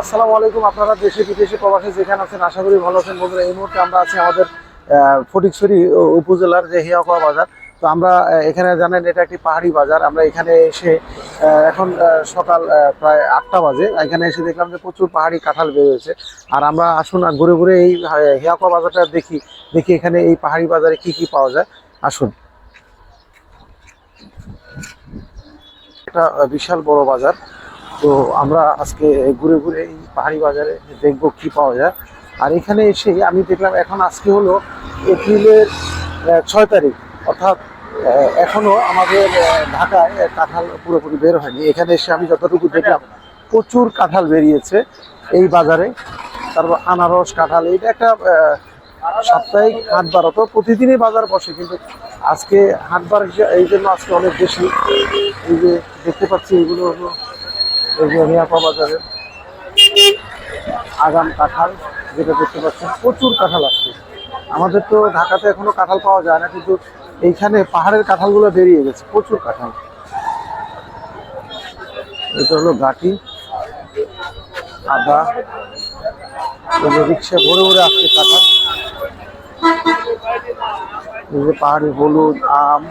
আসসালামু আলাইকুম। আপনারা দেশে, বিদেশে, প্রবাসে যেখানে আছেন, আশা করি ভালো আছেন। বন্ধুরা, এই মুহূর্তে আমরা আছি আমাদের ফটিকছড়ি উপজেলার যে হিয়াকুয়া বাজার। তো আমরা এখানে জানেন এটা একটি পাহাড়ি বাজার। আমরা এখানে এসে এখন সকাল প্রায় আটটা বাজে। এখানে এসে দেখলাম যে প্রচুর পাহাড়ি কাঁঠাল বেরিয়েছে আর আমরা আসুন আর ঘুরে ঘুরে এই হিয়াকুয়া বাজারটা দেখি। দেখি এখানে এই পাহাড়ি বাজারে কি কি পাওয়া যায়। আসুন। একটা বিশাল বড় বাজার। তো আমরা আজকে ঘুরে ঘুরে এই পাহাড়ি বাজারে দেখব কি পাওয়া যায়। আর এখানে এসে আমি দেখলাম এখন আজকে হলো এপ্রিলের ছয় তারিখ। অর্থাৎ আহ, এখনও আমাদের ঢাকায় কাঁঠাল পুরোপুরি বের হয়নি। এখানে এসে আমি যতটুকু দেখলাম প্রচুর কাঁঠাল বেরিয়েছে এই বাজারে। তারপর আনারস কাঁঠাল এটা একটা সাপ্তাহিক হাট বার তো প্রতিদিনই বাজার বসে কিন্তু আজকে হাট বার এই জন্য আজকে অনেক বেশি। এই যে দেখতে পাচ্ছি এগুলো হলো রিয়াপা বাজারের আগাম কাঁঠাল, যেটা দেখতে পাচ্ছেন, প্রচুর কাঁঠাল আসছে। আমাদের তো ঢাকাতে এখনও কাঁঠাল পাওয়া যায় না, কিন্তু এইখানে পাহাড়ের কাঁঠালগুলো বেরিয়ে গেছে, প্রচুর কাঁঠাল। এটা হলো গাটি, আদা রিক্সা ভরে ভরে আসছে কাঁঠাল। পাহাড়ি হলুদ, আম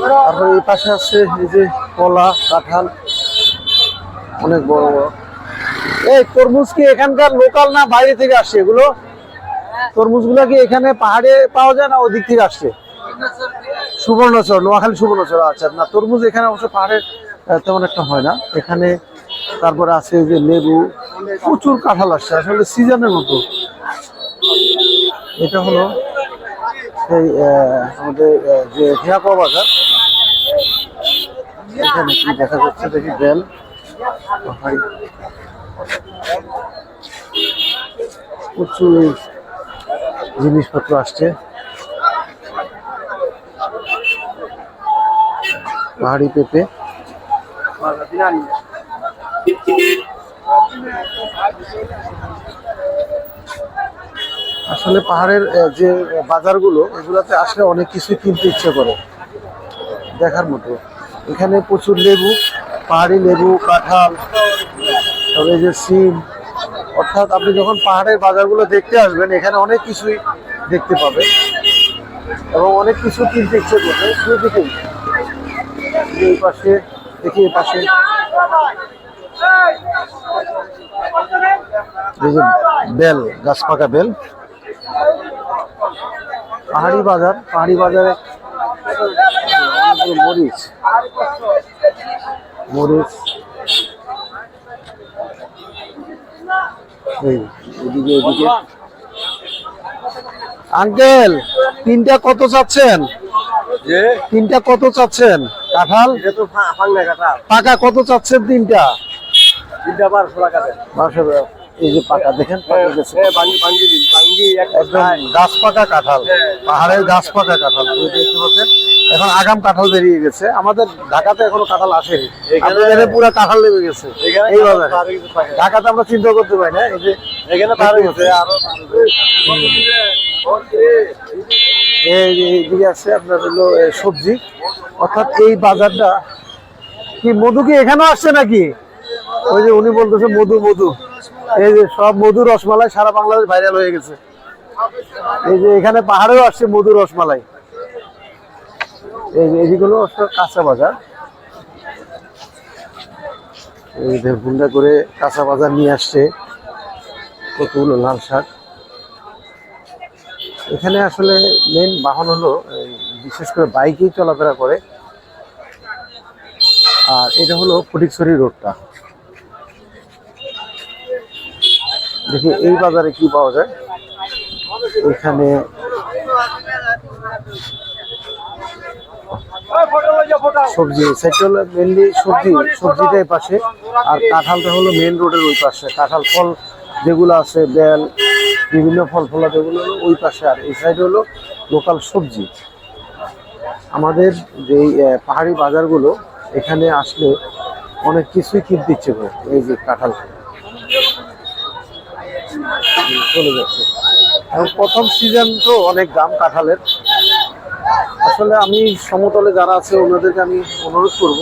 তারপরে এই পাশে আছে এই যে কলা, কাঁঠাল। অনেক বড় বড়। এই তরমুজ কি এখানকার লোকাল না বাইরে থেকে আসছে এগুলো? তরমুজগুলা কি এখানে পাহাড়ে পাওয়া যায় না ওদিক থেকে আসছে সুবর্ণচর, নোয়াখালী সুবর্ণচর। আচ্ছা না, তরমুজ এখানে অবশ্য পাহাড়ে তেমন একটা হয় না। এখানে তারপরে আছে যে লেবু, প্রচুর কাঁঠাল আসছে। আসলে সিজনের মতো। এটা হলো সেই আমাদের যে হিয়াকুয়া বাজার। এখানে কি দেখা যাচ্ছে? দেখি বেল প্রচুর জিনিসপত্র আসছে। পাহাড়ি পেঁপে। আসলে পাহাড়ের যে বাজারগুলো, এগুলোতে আসলে অনেক কিছু কিনতে ইচ্ছে করে। দেখার মতো। এখানে প্রচুর লেবু, পাহাড়ি লেবু, কাঁঠাল তবে যে সিম। অর্থাৎ আপনি যখন পাহাড়ের বাজারগুলো দেখতে আসবেন, এখানে অনেক কিছুই দেখতে পাবেন। এবং অনেক কিছু কিনতে ইচ্ছে করবে যে এই পাশে, দেখি এই পাশে। বেল, গাছ পাকা বেল। পাহাড়ি বাজার পাহাড়ি বাজারে মরিচ। মরিচ এদিকে এদিকে। আঙ্কেল তিনটা কত চাচ্ছেন? যে? তিনটা কত চাচ্ছেন? কাঁঠাল? পাকা কত চাচ্ছেন তিনটা? তিনটা বারোশো টাকা বারোশো টাকা। এই যে পাকা দেখেন পাকা গেছে। এ ভাঙ্গি ভাঙ্গি দিন ভাঙ্গি একটা একদম গাছ পাকা কাঁঠাল পাহাড়ের গাছ পাকা কাঁঠাল দেখতে পাচ্ছেন এখন আগাম কাঁঠাল বেরিয়ে গেছে। আমাদের ঢাকাতে এখনও কাঁঠাল আসেনি। এখানে- পুরো কাঁঠাল লেগে গেছে। এখানে। ঢাকাতে আমরা চিন্তা করতে পারি না এই যে এখানে এইদিকে আছে আপনার হলো সবজি। অর্থাৎ এই বাজারটা কি মধু কি এখানেও আসছে নাকি? ওই যে উনি বলতেছে মধু মধু। এই যে সব মধু রসমালাই সারা বাংলাদেশ ভাইরাল হয়ে গেছে। এই যে এখানে পাহাড়েও আসছে মধু রসমালাই। এই যে এদিকগুলো কাঁচা বাজার। এই যে করে কাঁচা বাজার নিয়ে আসছে কতগুলো লাল শাক। এখানে আসলে মেন বাহন হলো বিশেষ করে বাইকেই চলাফেরা করে। আর এটা হলো ফটিকছড়ি রোডটা দেখি, এই বাজারে কি পাওয়া যায়? এখানে সবজি সেটা হলো মেনলি সবজি, সবজিটাই পাশে। আর কাঁঠালটা হলো মেন রোডের ওই পাশে। কাঁঠাল ফল যেগুলো আছে, বেল, বিভিন্ন ফল ফলা যেগুলো হলো ওই পাশে। আর এই সাইডে হলো লোকাল সবজি। আমাদের যে পাহাড়ি বাজারগুলো, এখানে আসলে অনেক কিছুই কিনতে ইচ্ছে করে, এই যে কাঁঠাল। চলে যাচ্ছে। এবং প্রথম সিজন তো অনেক দাম কাঁঠালের। আসলে আমি সমতলে যারা আছে, ওনাদেরকে আমি অনুরোধ করব,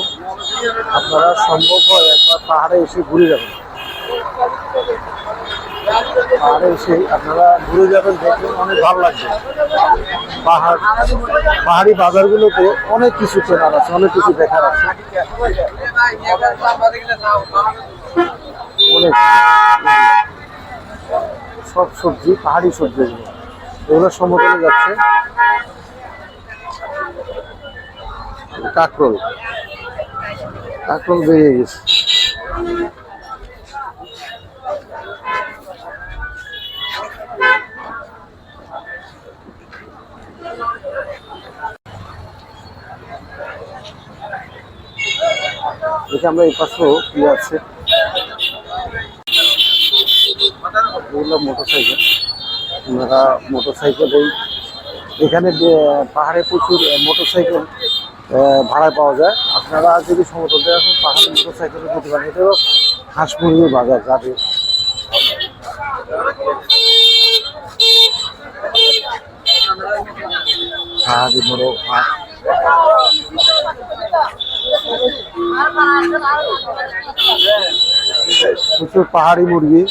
আপনারা সম্ভব হয় একবার পাহাড়ে এসে ঘুরে যাবেন। পাহাড়ে এসে আপনারা ঘুরে যাবেন দেখবেন অনেক ভালো লাগবে। পাহাড়, পাহাড়ি বাজারগুলোতে অনেক কিছু কেনার আছে, অনেক কিছু দেখার আছে। অনেক। সব সবজি, পাহাড়ি সবজি এগুলো। এগুলো সমতলে যাচ্ছে। কাকরোল। কাকরোল বেরিয়ে গেছে। দেখি আমরা এই পাশেও কি আছে? এগুলো মোটরসাইকেল ওনারা মোটরসাইকেল এই এখানে পাহাড়ে প্রচুর মোটরসাইকেল ভাড়ায় পাওয়া যায়। আপনারা যদি সমতল আসেন, পাহাড়ে মোটরসাইকেলে যেতে পারেন এটাও হাঁস মুরগির বাজার পাহাড়ি বড় হাঁস। প্রচুর পাহাড়ি মুরগি।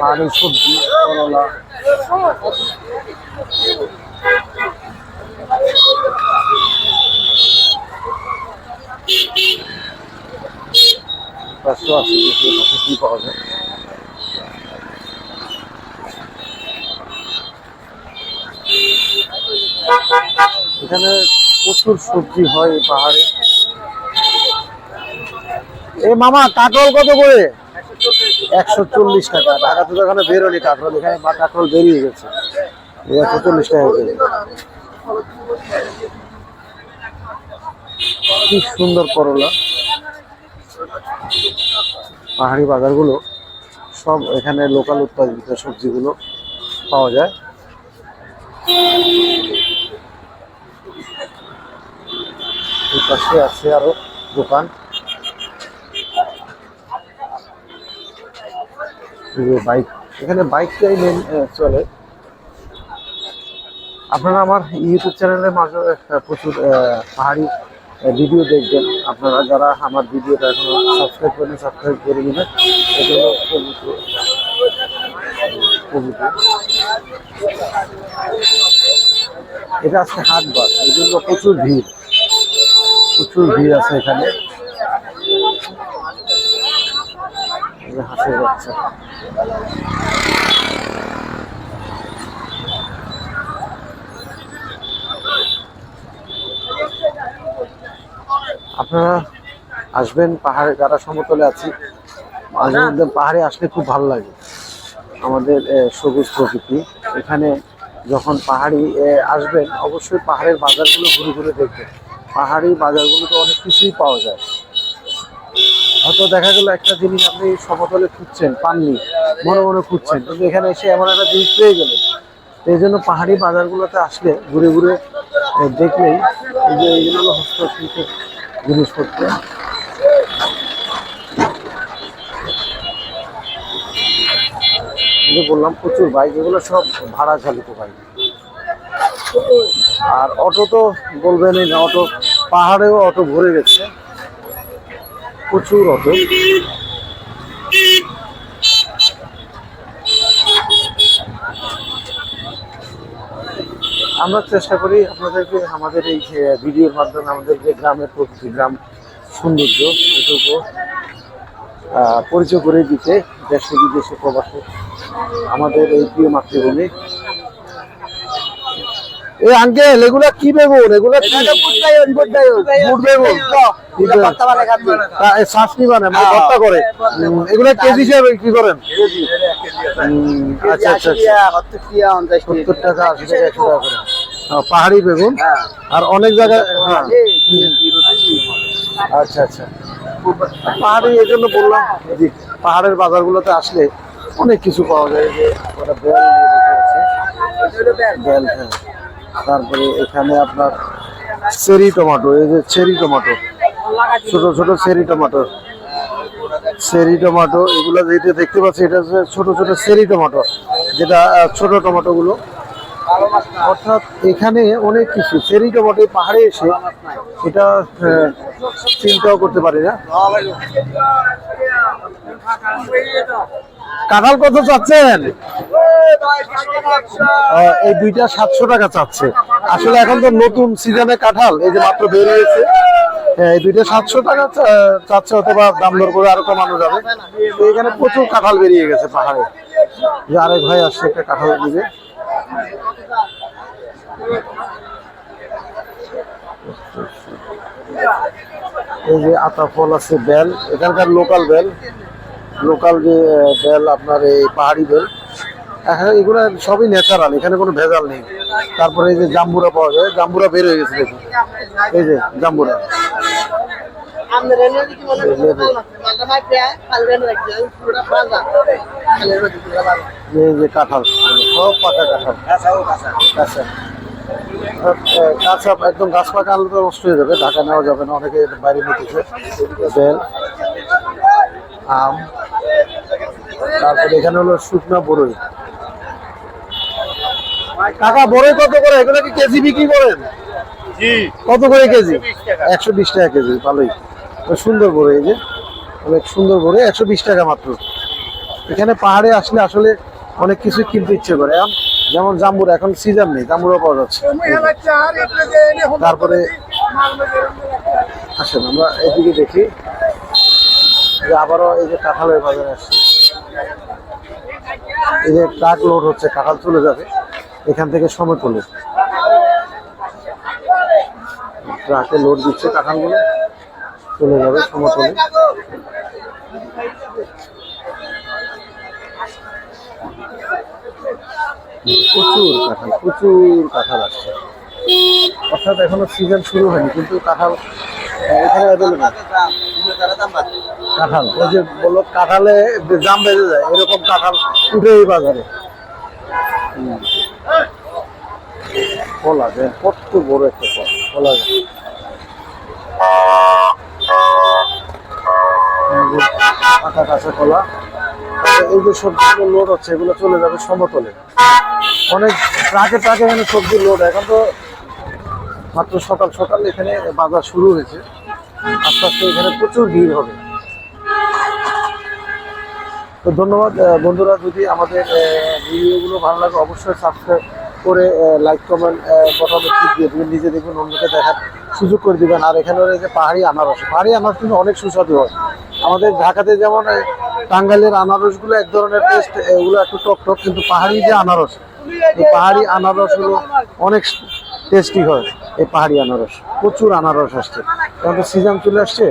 পাহাড়ি সবজি, করলা। পাঁচশো আছে কি পাওয়া যায়। এখানে প্রচুর সবজি হয় পাহাড়ে। এ মামা কাটল কত করে? একশো চল্লিশ টাকা। ঢাকা তো এখানে বেরোলি কাটল এখানে বা কাটল বেরিয়ে গেছে। একশো চল্লিশ টাকা করে। কি সুন্দর করলা। পাহাড়ি বাজারগুলো সব এখানে লোকাল উৎপাদিত সবজিগুলো পাওয়া যায়। পাশে আছে আরও দোকান। এই বাইক। এখানে বাইকটাই মেন চলে। আপনারা আমার ইউটিউব চ্যানেলের মাঝে প্রচুর পাহাড়ি ভিডিও দেখবেন। আপনারা যারা আমার ভিডিওটা এখনও সাবস্ক্রাইব করেন সাবস্ক্রাইব করে নেবেন। পবিত্র। এটা আজকে হাটবার এই জন্য প্রচুর ভিড়। প্রচুর ভিড় আছে এখানে। যে হাঁসের বাচ্চা আপনারা আসবেন, পাহাড়ে, যারা সমতলে আছি, মাঝে মধ্যে পাহাড়ে আসলে খুব ভালো লাগে। আমাদের সবুজ প্রকৃতি। এখানে যখন পাহাড়ি আসবেন, অবশ্যই পাহাড়ের বাজারগুলো ঘুরে ঘুরে দেখবেন। পাহাড়ি বাজারগুলোতে অনেক কিছুই পাওয়া যায়। হয়তো দেখা গেলো একটা জিনিস আপনি সমতলে খুঁজছেন, পাননি, মনে মনে খুঁজছেন, কিন্তু এখানে এসে এমন একটা জিনিস পেয়ে গেলেন। এই জন্য পাহাড়ি বাজারগুলোতে আসলে ঘুরে ঘুরে দেখলেই এই যে এইগুলো হস্তশিল্পের জিনিসপত্র। বললাম, প্রচুর বাইক, এগুলো সব ভাড়া চালিত বাইক। আর অটো তো বলবেনই না, অটো, পাহাড়েও অটো ভরে গেছে। প্রচুর অটো আমরা চেষ্টা করি আপনাদেরকে আমাদের এই যে ভিডিওর মাধ্যমে আমাদের যে গ্রামের প্রকৃতি, গ্রাম সৌন্দর্য, এটুকু পরিচয় করে দিতে দেশে বিদেশে প্রবাসে আমাদের এই প্রিয় মাতৃভূমি এই আঙ্কেল এগুলা কি বেগুন এগুলা কি বুট বেগুন কি বেগুন? তা বানায় মানে ভর্তা করে। এগুলা কেজি হিসাবে কি করেন? আচ্ছা আচ্ছা আচ্ছা। সত্তর টাকা আশি টাকা একশো টাকা করে। পাহাড়ি বেগুন। আর অনেক জায়গায় হ্যাঁ। আচ্ছা আচ্ছা। পাহাড়ি এই জন্য বললাম পাহাড়ের বাজারগুলোতে আসলে অনেক কিছু পাওয়া যায় যে ওটা বেল। বেল হ্যাঁ। তারপরে এখানে আপনার চেরি টমেটো, এই যে চেরি টমেটো, ছোট ছোট চেরি টমেটো চেরি টমেটো, এগুলো যেটা দেখতে পাচ্ছি এটা হচ্ছে ছোট ছোট চেরি টমেটো, যেটা ছোট টমেটো গুলো অর্থাৎ এখানে অনেক কিছু, চেরি টমেটো পাহাড়ে এসে এটা চিন্তাও করতে পারি না। কাঁঠাল কত চাচ্ছেন? এই দুইটা সাতশো টাকা চাচ্ছে। আসলে এখন তো নতুন সিজনে কাঁঠাল এই যে মাত্র বের হয়েছে। হ্যাঁ, এই দুইটা সাতশো টাকা চাচ্ছে অথবা দাম দর করে আরও কমানো যাবে। তো এখানে প্রচুর কাঁঠাল বেরিয়ে গেছে পাহাড়ে। যে আরেক ভাই আসছে একটা কাঁঠাল দিবে। এই যে আতা ফল আছে বেল এখানকার লোকাল বেল লোকাল যে বেল আপনার এই পাহাড়ি বেল এখন এগুলো সবই ন্যাচারাল এখানে কোনো ভেজাল নেই। তারপরে এই যে জাম্বুরা পাওয়া যায়, জাম্বুরা বের হয়ে গেছে দেখুন। এই যে জাম্বুরা। কাঁঠাল কাঁঠাল। কাঁচা, একদম তো হয়ে যাবে, ঢাকা নেওয়া যাবে না, অনেকে বাইরে নিতেছে বেল, আম তারপরে এখানে হলো শুকনা বড়ই কাকা বড়ই কত করে? এগুলো কি কেজি বিক্রি করেন? কত করে কেজি? একশো বিশ টাকা কেজি ভালোই। সুন্দর বড়ই এই যে। অনেক সুন্দর বড়ই একশো বিশ টাকা মাত্র। এখানে পাহাড়ে আসলে আসলে অনেক কিছু কিনতে ইচ্ছে করে। এখন যেমন জাম্বুরা এখন সিজন নেই জাম্বুরা পাওয়া যাচ্ছে। তারপরে আসেন আমরা এদিকে দেখি। যে আবারও এই যে কাঁঠালের বাজারে আসছে। যে ট্রাক লোড হচ্ছে, কাঁঠাল চলে যাবে। এখান থেকে সময় তুলে। ট্রাকে লোড দিচ্ছে কাঁঠালগুলো, চলে যাবে, সময় তুলে। প্রচুর কাঁঠাল প্রচুর কাঁঠাল আসছে। অর্থাৎ এখনও সিজন শুরু হয়নি, কিন্তু কাঁঠাল এখানে অ্যাভেলেবেল কাঁঠাল, ওই যে বলল কাঁঠালে জাম বেজে যায়, এরকম কাঁঠাল উঠে এই বাজারে। কলা দেখ কত বড় একটা ফল গাছ। এই যে কাঁচা কলা তারপরে এই যে সবজিগুলো লোড হচ্ছে, এগুলো চলে যাবে সমতলে অনেক ট্রাকে ট্রাকে এখানে সবজি লোড এখন তো মাত্র সকাল সকাল এখানে বাজার শুরু হয়েছে আস্তে আস্তে এখানে প্রচুর ভিড় হবে। তো ধন্যবাদ বন্ধুরা, যদি আমাদের ভিডিওগুলো ভালো লাগে অবশ্যই সাবস্ক্রাইব করে লাইক কমেন্ট বটমে দিয়ে দেবেন। নিজে দেখবেন অন্যকে দেখার সুযোগ করে দিবেন। আর এখানে রয়েছে পাহাড়ি আনারস। পাহাড়ি আনারস কিন্তু অনেক সুস্বাদু হয়। আমাদের ঢাকাতে যেমন এই টাঙ্গাইলের আনারসগুলো এক ধরনের টেস্ট এগুলো একটু টক টক, কিন্তু পাহাড়ি যে আনারস এই পাহাড়ি আনারসগুলো অনেক টেস্টি হয়। এই পাহাড়ি আনারস প্রচুর আনারস আসছে। কারণ সিজন চলে আসছে।